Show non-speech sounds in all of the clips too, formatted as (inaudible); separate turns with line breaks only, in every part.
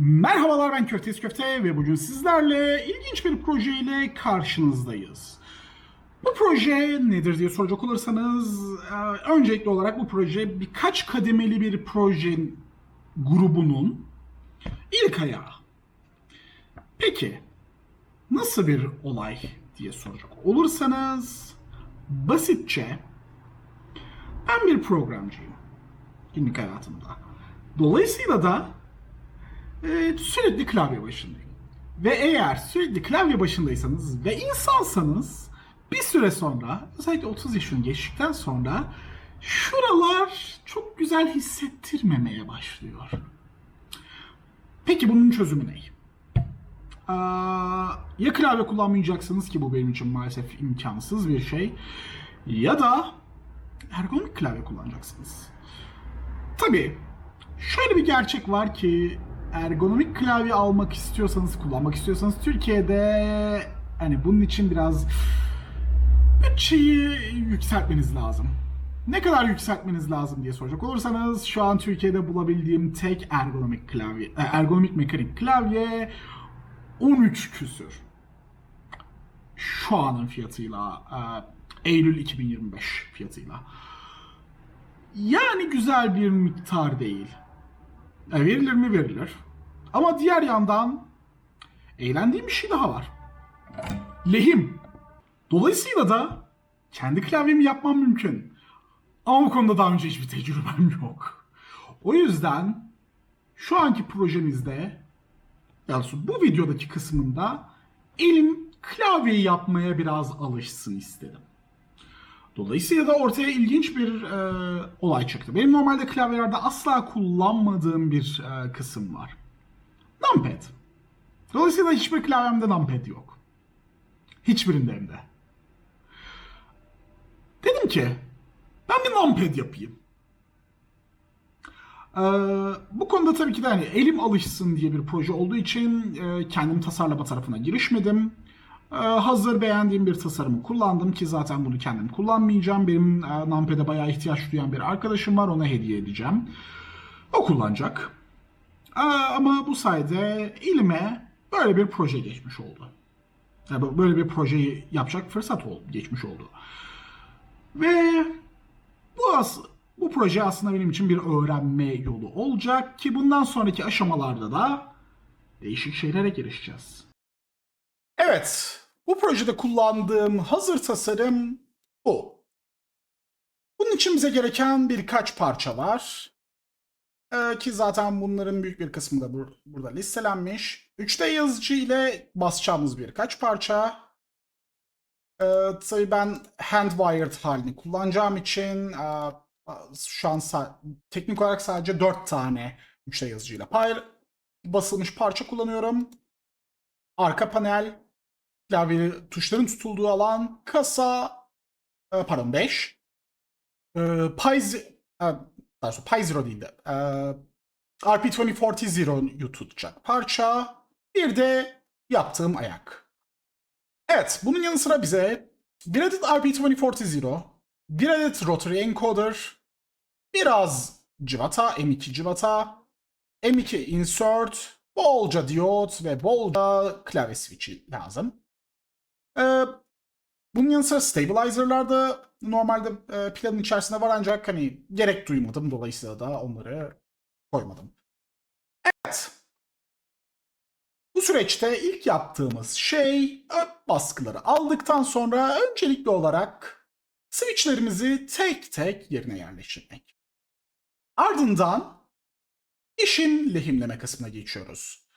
Merhabalar ben Köftesi Köfte ve bugün sizlerle ilginç bir projeyle karşınızdayız. Bu proje nedir diye soracak olursanız e, öncelikli olarak bu proje birkaç kademeli bir proje grubunun ilk ayağı. Peki nasıl bir olay diye soracak olursanız basitçe ben bir programcıyım günlük hayatımda. Dolayısıyla da e, sürekli klavye başındayım. Ve eğer sürekli klavye başındaysanız ve insansanız bir süre sonra özellikle 30 yaşını geçtikten sonra şuralar çok güzel hissettirmemeye başlıyor. Peki bunun çözümü ne? Ee, ya klavye kullanmayacaksınız ki bu benim için maalesef imkansız bir şey. Ya da ergonomik klavye kullanacaksınız. Tabii şöyle bir gerçek var ki ergonomik klavye almak istiyorsanız, kullanmak istiyorsanız Türkiye'de hani bunun için biraz bütçeyi yükseltmeniz lazım. Ne kadar yükseltmeniz lazım diye soracak olursanız şu an Türkiye'de bulabildiğim tek ergonomik klavye, e, ergonomik mekanik klavye 13 küsür. Şu anın fiyatıyla e, Eylül 2025 fiyatıyla. Yani güzel bir miktar değil. E, verilir mi verilir. Ama diğer yandan eğlendiğim bir şey daha var. Lehim. Dolayısıyla da kendi klavyemi yapmam mümkün. Ama bu konuda daha önce hiçbir tecrübem (laughs) yok. O yüzden şu anki projemizde yani bu videodaki kısmında elim klavyeyi yapmaya biraz alışsın istedim. Dolayısıyla da ortaya ilginç bir e, olay çıktı. Benim normalde klavyelerde asla kullanmadığım bir e, kısım var. Numpad. Dolayısıyla hiçbir klavyemde numpad yok. Hiçbirinde hem de. Dedim ki ben bir numpad yapayım. Ee, bu konuda tabii ki de hani elim alışsın diye bir proje olduğu için e, kendim tasarlama tarafına girişmedim. Ee, hazır beğendiğim bir tasarımı kullandım ki zaten bunu kendim kullanmayacağım. Benim e, Nampe'de bayağı ihtiyaç duyan bir arkadaşım var ona hediye edeceğim. O kullanacak. Ee, ama bu sayede ilme böyle bir proje geçmiş oldu. böyle bir projeyi yapacak fırsat geçmiş oldu. Ve bu as bu proje aslında benim için bir öğrenme yolu olacak ki bundan sonraki aşamalarda da değişik şeylere girişeceğiz. Evet, bu projede kullandığım hazır tasarım bu. Bunun için bize gereken birkaç parça var. Ee, ki zaten bunların büyük bir kısmı da bur burada listelenmiş. 3D yazıcı ile basacağımız birkaç parça. Ee, tabii ben hand wired halini kullanacağım için e, şu an teknik olarak sadece 4 tane 3D yazıcıyla pay basılmış parça kullanıyorum. Arka panel, Klavye tuşların tutulduğu alan kasa e, pardon 5. E, Pi, e, Pi Zero değil de e, RP2040 Zero'yu tutacak parça. Bir de yaptığım ayak. Evet bunun yanı sıra bize bir adet RP2040 Zero, bir adet Rotary Encoder, biraz civata, M2 civata, M2 insert, bolca diyot ve bolca klavye switchi lazım. E, bunun yanı sıra stabilizer'lar da normalde e, planın içerisinde var ancak hani gerek duymadım. Dolayısıyla da onları koymadım. Evet. Bu süreçte ilk yaptığımız şey baskıları aldıktan sonra öncelikli olarak switchlerimizi tek tek yerine yerleştirmek. Ardından işin lehimleme kısmına geçiyoruz.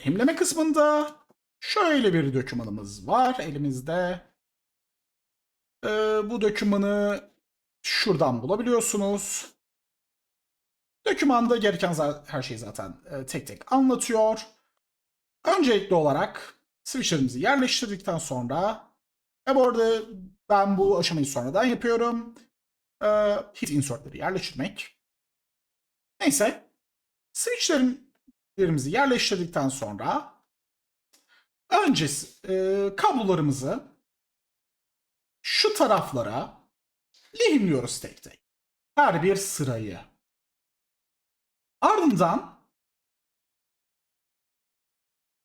Lehimleme kısmında Şöyle bir dökümanımız var elimizde. Ee, bu dokümanı şuradan bulabiliyorsunuz. Dokümanda gereken her şeyi zaten e, tek tek anlatıyor. Öncelikli olarak switchlerimizi yerleştirdikten sonra e bu arada ben bu aşamayı sonradan yapıyorum. E, ee, hit insertleri yerleştirmek. Neyse switchlerimizi yerleştirdikten sonra önce e, kablolarımızı şu taraflara lehimliyoruz tek tek. Her bir sırayı. Ardından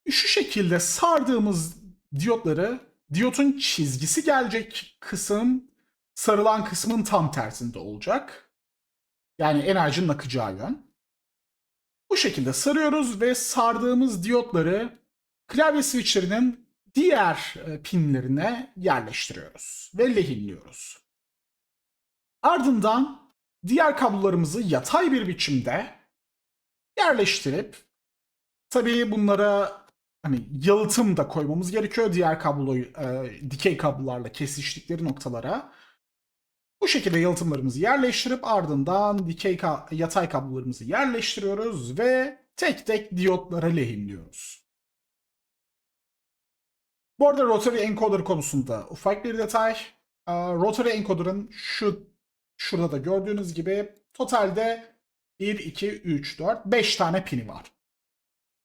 şu şekilde sardığımız diyotları diyotun çizgisi gelecek kısım sarılan kısmın tam tersinde olacak. Yani enerjinin akacağı yön. Bu şekilde sarıyoruz ve sardığımız diyotları klavye switcher'ının diğer e, pinlerine yerleştiriyoruz ve lehimliyoruz. Ardından diğer kablolarımızı yatay bir biçimde yerleştirip tabii bunlara hani yalıtım da koymamız gerekiyor diğer kabloyu e, dikey kablolarla kesiştikleri noktalara. Bu şekilde yalıtımlarımızı yerleştirip ardından dikey ka yatay kablolarımızı yerleştiriyoruz ve tek tek diyotlara lehimliyoruz. Bu arada Rotary Encoder konusunda ufak bir detay. Ee, rotary Encoder'ın şu şurada da gördüğünüz gibi totalde 1, 2, 3, 4, 5 tane pini var.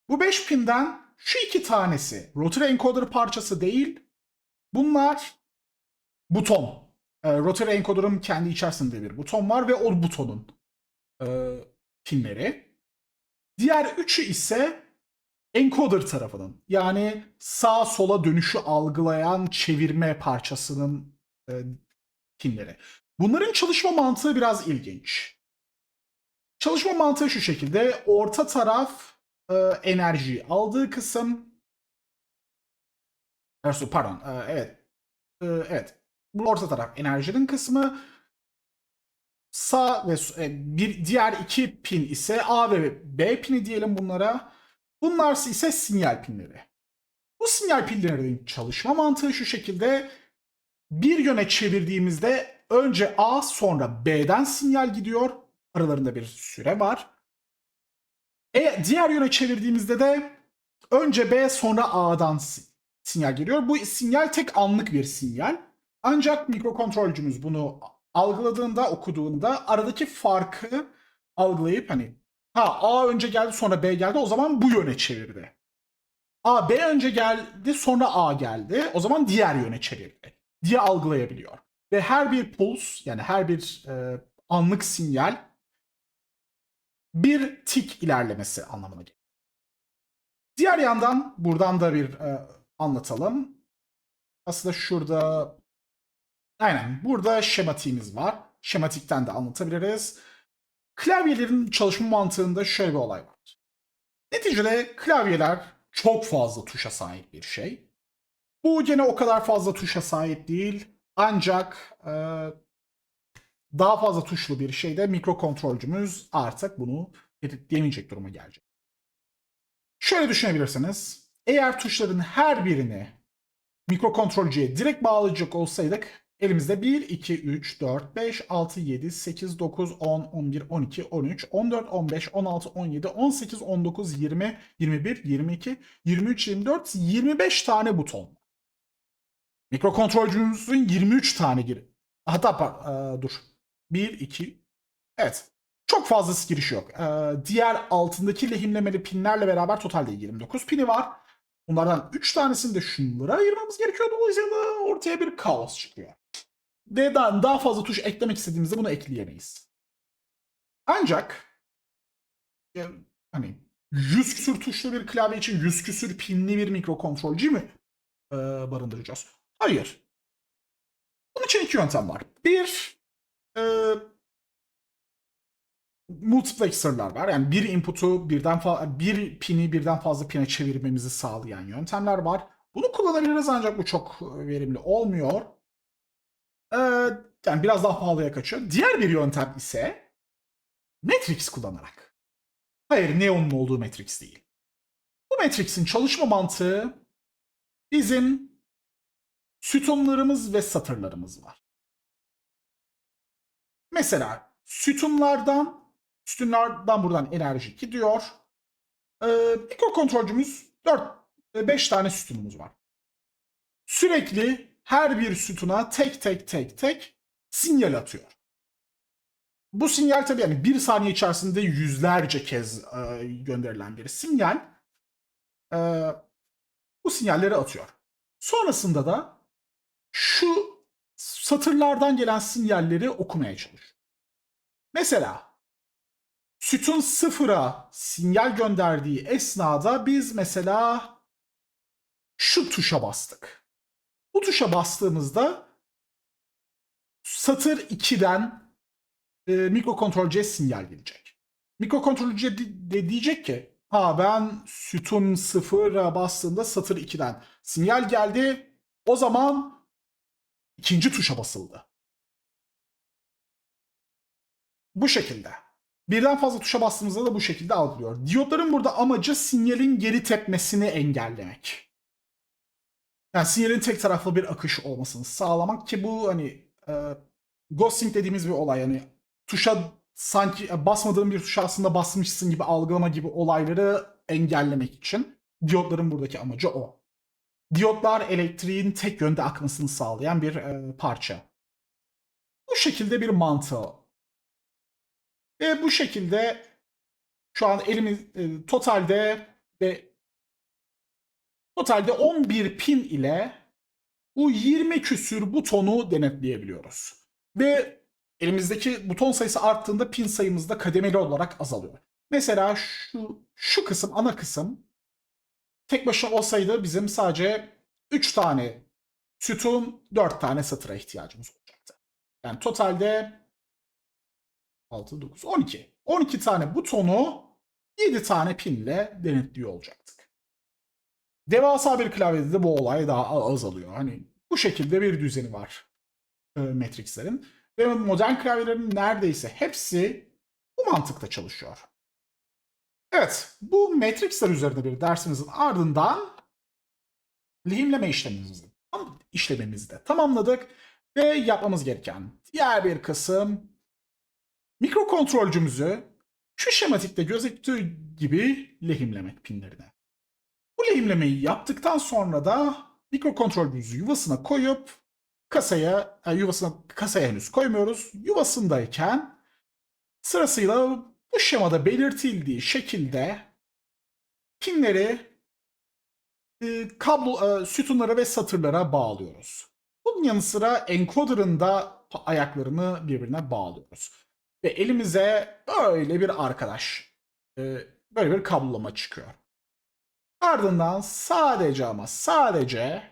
Bu 5 pinden şu iki tanesi Rotary Encoder parçası değil. Bunlar buton. Ee, rotary Encoder'ın kendi içerisinde bir buton var ve o butonun e, pinleri. Diğer üçü ise encoder tarafının yani sağ sola dönüşü algılayan çevirme parçasının e, timleri. Bunların çalışma mantığı biraz ilginç. Çalışma mantığı şu şekilde. Orta taraf e, enerjiyi aldığı kısım. Pardon. E, evet. E, evet. Bu orta taraf enerjinin kısmı. Sağ ve e, bir diğer iki pin ise A ve B pini diyelim bunlara. Bunlar ise sinyal pinleri. Bu sinyal pinlerinin çalışma mantığı şu şekilde. Bir yöne çevirdiğimizde önce A sonra B'den sinyal gidiyor. Aralarında bir süre var. E, diğer yöne çevirdiğimizde de önce B sonra A'dan sinyal geliyor. Bu sinyal tek anlık bir sinyal. Ancak mikrokontrolcümüz bunu algıladığında, okuduğunda aradaki farkı algılayıp hani Ha A önce geldi sonra B geldi o zaman bu yöne çevirdi. A B önce geldi sonra A geldi o zaman diğer yöne çevirdi diye algılayabiliyor. Ve her bir puls yani her bir e, anlık sinyal bir tik ilerlemesi anlamına geliyor. Diğer yandan buradan da bir e, anlatalım. Aslında şurada aynen burada şematiğimiz var. Şematikten de anlatabiliriz. Klavyelerin çalışma mantığında şöyle bir olay var. Neticede klavyeler çok fazla tuşa sahip bir şey. Bu gene o kadar fazla tuşa sahip değil. Ancak e, daha fazla tuşlu bir şeyde mikrokontrolcümüz artık bunu editleyemeyecek duruma gelecek. Şöyle düşünebilirsiniz. Eğer tuşların her birini mikrokontrolcüye direkt bağlayacak olsaydık Elimizde 1, 2, 3, 4, 5, 6, 7, 8, 9, 10, 11, 12, 13, 14, 15, 16, 17, 18, 19, 20, 21, 22, 23, 24, 25 tane buton. Mikrokontrolcümüzün 23 tane giri. Hatta pardon, e, dur. 1, 2, evet. Çok fazla giriş yok. E, diğer altındaki lehimlemeli pinlerle beraber totalde 29 pini var. Bunlardan 3 tanesini de şunlara ayırmamız gerekiyor. Dolayısıyla ortaya bir kaos çıkıyor. D'den daha fazla tuş eklemek istediğimizde bunu ekleyemeyiz. Ancak e, hani 100 küsür tuşlu bir klavye için 100 küsür pinli bir mikrokontrolcü mü ee, barındıracağız? Hayır. Bunun için iki yöntem var. Bir, e, multiplexer'lar var. Yani bir input'u birden bir pini birden fazla pine çevirmemizi sağlayan yöntemler var. Bunu kullanabiliriz ancak bu çok e, verimli olmuyor. Ee, yani biraz daha pahalıya kaçıyor. Diğer bir yöntem ise Matrix kullanarak. Hayır Neon'un olduğu Matrix değil. Bu Matrix'in çalışma mantığı bizim sütunlarımız ve satırlarımız var. Mesela sütunlardan, sütunlardan buradan enerji gidiyor. Ee, kontrolcümüz 4 5 e, tane sütunumuz var. Sürekli her bir sütuna tek tek tek tek sinyal atıyor. Bu sinyal tabii yani bir saniye içerisinde yüzlerce kez e, gönderilen bir sinyal. E, bu sinyalleri atıyor. Sonrasında da şu satırlardan gelen sinyalleri okumaya çalışıyor. Mesela sütun sıfıra sinyal gönderdiği esnada biz mesela şu tuşa bastık. Bu tuşa bastığımızda satır 2'den e, mikrokontrol C sinyal gelecek. Mikrokontrol C de diyecek ki ha ben sütun 0'a bastığımda satır 2'den sinyal geldi. O zaman ikinci tuşa basıldı. Bu şekilde. Birden fazla tuşa bastığımızda da bu şekilde algılıyor. Diyotların burada amacı sinyalin geri tepmesini engellemek. Yani sinyalin tek taraflı bir akış olmasını sağlamak ki bu hani e, ghosting dediğimiz bir olay. Yani tuşa sanki e, basmadığın bir tuşa aslında basmışsın gibi algılama gibi olayları engellemek için diyotların buradaki amacı o. Diyotlar elektriğin tek yönde akmasını sağlayan bir e, parça. Bu şekilde bir mantığı. Ve bu şekilde şu an elimiz e, totalde ve Totalde 11 pin ile bu 20 küsür butonu denetleyebiliyoruz. Ve elimizdeki buton sayısı arttığında pin sayımız da kademeli olarak azalıyor. Mesela şu, şu kısım ana kısım tek başına olsaydı bizim sadece 3 tane sütun 4 tane satıra ihtiyacımız olacaktı. Yani totalde 6, 9, 12. 12 tane butonu 7 tane pinle denetliyor olacaktık. Devasa bir klavyede de bu olay daha azalıyor. Hani bu şekilde bir düzeni var e, Matrix'lerin. Ve modern klavyelerin neredeyse hepsi bu mantıkta çalışıyor. Evet, bu Matrix'ler üzerinde bir dersimizin ardından lehimleme işlemimizi, işlemimizi de tamamladık. Ve yapmamız gereken diğer bir kısım mikrokontrolcümüzü şu şematikte gözüktüğü gibi lehimlemek pinlerine. Bu lehimlemeyi yaptıktan sonra da mikrokontrolümüzü yuvasına koyup kasaya, yani e, yuvasına kasaya henüz koymuyoruz. Yuvasındayken sırasıyla bu şemada belirtildiği şekilde pinleri e, kablo e, sütunlara ve satırlara bağlıyoruz. Bunun yanı sıra encoder'ın da ayaklarını birbirine bağlıyoruz. Ve elimize böyle bir arkadaş, e, böyle bir kablolama çıkıyor. Ardından sadece ama sadece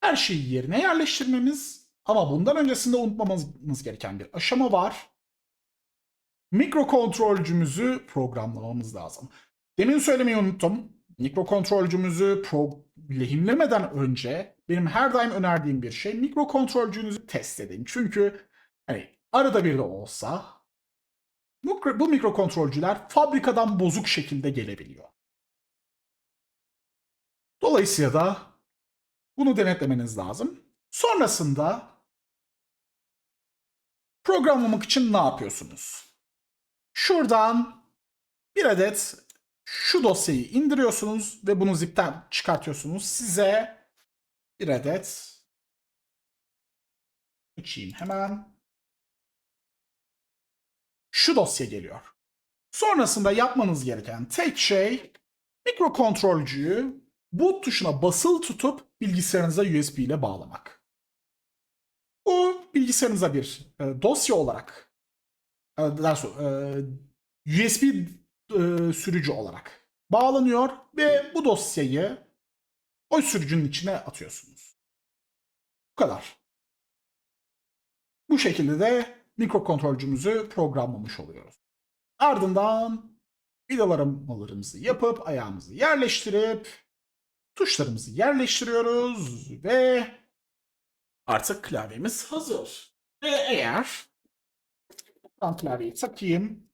her şeyi yerine yerleştirmemiz ama bundan öncesinde unutmamamız gereken bir aşama var. Mikrokontrolcümüzü programlamamız lazım. Demin söylemeyi unuttum. Mikrokontrolcümüzü pro lehimlemeden önce benim her daim önerdiğim bir şey mikrokontrolcünüzü test edin. Çünkü hani arada bir de olsa bu mikrokontrolcüler fabrikadan bozuk şekilde gelebiliyor. Dolayısıyla da bunu denetlemeniz lazım. Sonrasında programlamak için ne yapıyorsunuz? Şuradan bir adet şu dosyayı indiriyorsunuz ve bunu zipten çıkartıyorsunuz. Size bir adet açayım hemen. Şu dosya geliyor. Sonrasında yapmanız gereken tek şey mikrokontrolcüyü boot tuşuna basılı tutup bilgisayarınıza USB ile bağlamak. Bu bilgisayarınıza bir e, dosya olarak e, daha sonra, e, USB e, sürücü olarak bağlanıyor ve bu dosyayı o sürücünün içine atıyorsunuz. Bu kadar. Bu şekilde de mikrokontrolcümüzü programlamış oluyoruz. Ardından vidalarımızı yapıp ayağımızı yerleştirip tuşlarımızı yerleştiriyoruz ve artık klavyemiz hazır. Ve eğer ben klavyeyi takayım.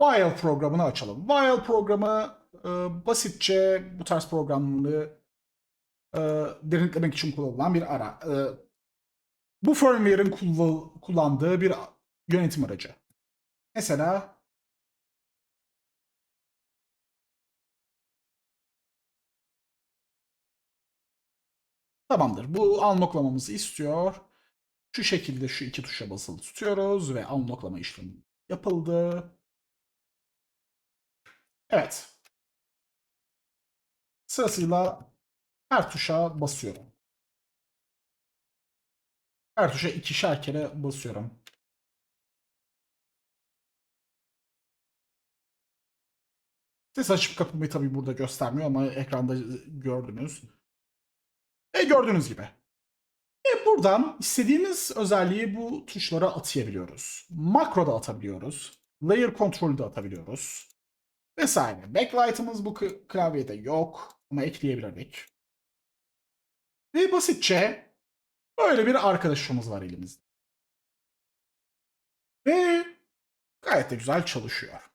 While programını açalım. While programı e, basitçe bu tarz programları e, derinlemek için kullanılan bir ara. E, bu firmware'ın kullandığı bir yönetim aracı. Mesela Tamamdır. Bu unlocklamamızı istiyor. Şu şekilde şu iki tuşa basılı tutuyoruz ve unlocklama işlemi yapıldı. Evet. Sırasıyla her tuşa basıyorum. Her tuşa ikişer kere basıyorum. Ses açıp kapamayı tabii burada göstermiyor ama ekranda e, gördünüz. E gördüğünüz gibi. E buradan istediğimiz özelliği bu tuşlara atayabiliyoruz. Makro da atabiliyoruz. Layer kontrolü de atabiliyoruz. Vesaire. Backlight'ımız bu klavyede yok ama ekleyebilirdik. Ve basitçe böyle bir arkadaşımız var elimizde. Ve gayet de güzel çalışıyor.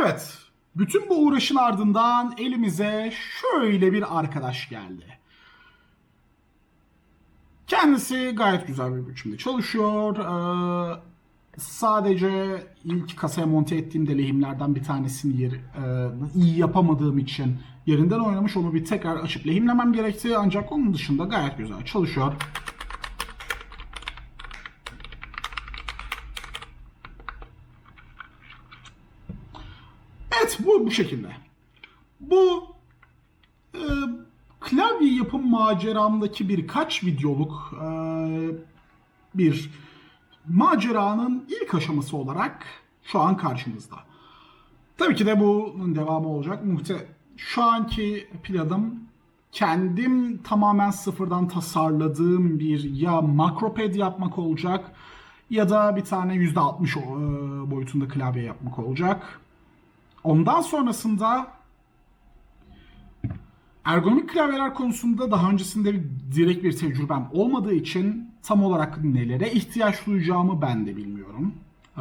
Evet. Bütün bu uğraşın ardından elimize şöyle bir arkadaş geldi. Kendisi gayet güzel bir biçimde çalışıyor. Ee, sadece ilk kasaya monte ettiğimde lehimlerden bir tanesini yer, e, iyi yapamadığım için yerinden oynamış onu bir tekrar açıp lehimlemem gerekti. Ancak onun dışında gayet güzel çalışıyor. bu bu şekilde. Bu e, klavye yapım maceramdaki birkaç videoluk e, bir maceranın ilk aşaması olarak şu an karşımızda. Tabii ki de bunun devamı olacak. Muhte şu anki planım kendim tamamen sıfırdan tasarladığım bir ya makroped yapmak olacak ya da bir tane %60 e, boyutunda klavye yapmak olacak. Ondan sonrasında ergonomik klavyeler konusunda daha öncesinde bir, direkt bir tecrübem olmadığı için tam olarak nelere ihtiyaç duyacağımı ben de bilmiyorum. Ee,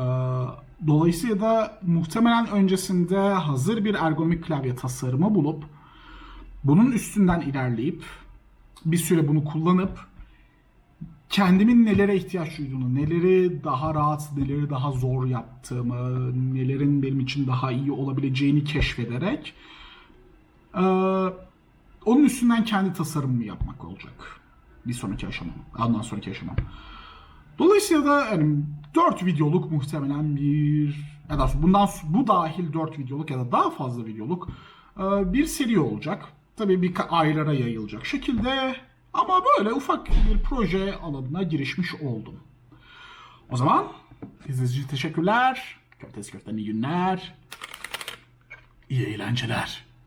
dolayısıyla da muhtemelen öncesinde hazır bir ergonomik klavye tasarımı bulup bunun üstünden ilerleyip bir süre bunu kullanıp kendimin nelere ihtiyaç duyduğunu, neleri daha rahat, neleri daha zor yaptığımı, nelerin benim için daha iyi olabileceğini keşfederek e, onun üstünden kendi tasarımımı yapmak olacak. Bir sonraki aşamam, ondan sonraki aşamam. Dolayısıyla da yani 4 videoluk muhtemelen bir ya da bundan bu dahil 4 videoluk ya da daha fazla videoluk bir seri olacak. Tabii bir aylara yayılacak şekilde ama böyle ufak bir proje alanına girişmiş oldum. O zaman izlediğiniz için teşekkürler. Körtesi Köften iyi günler. İyi eğlenceler.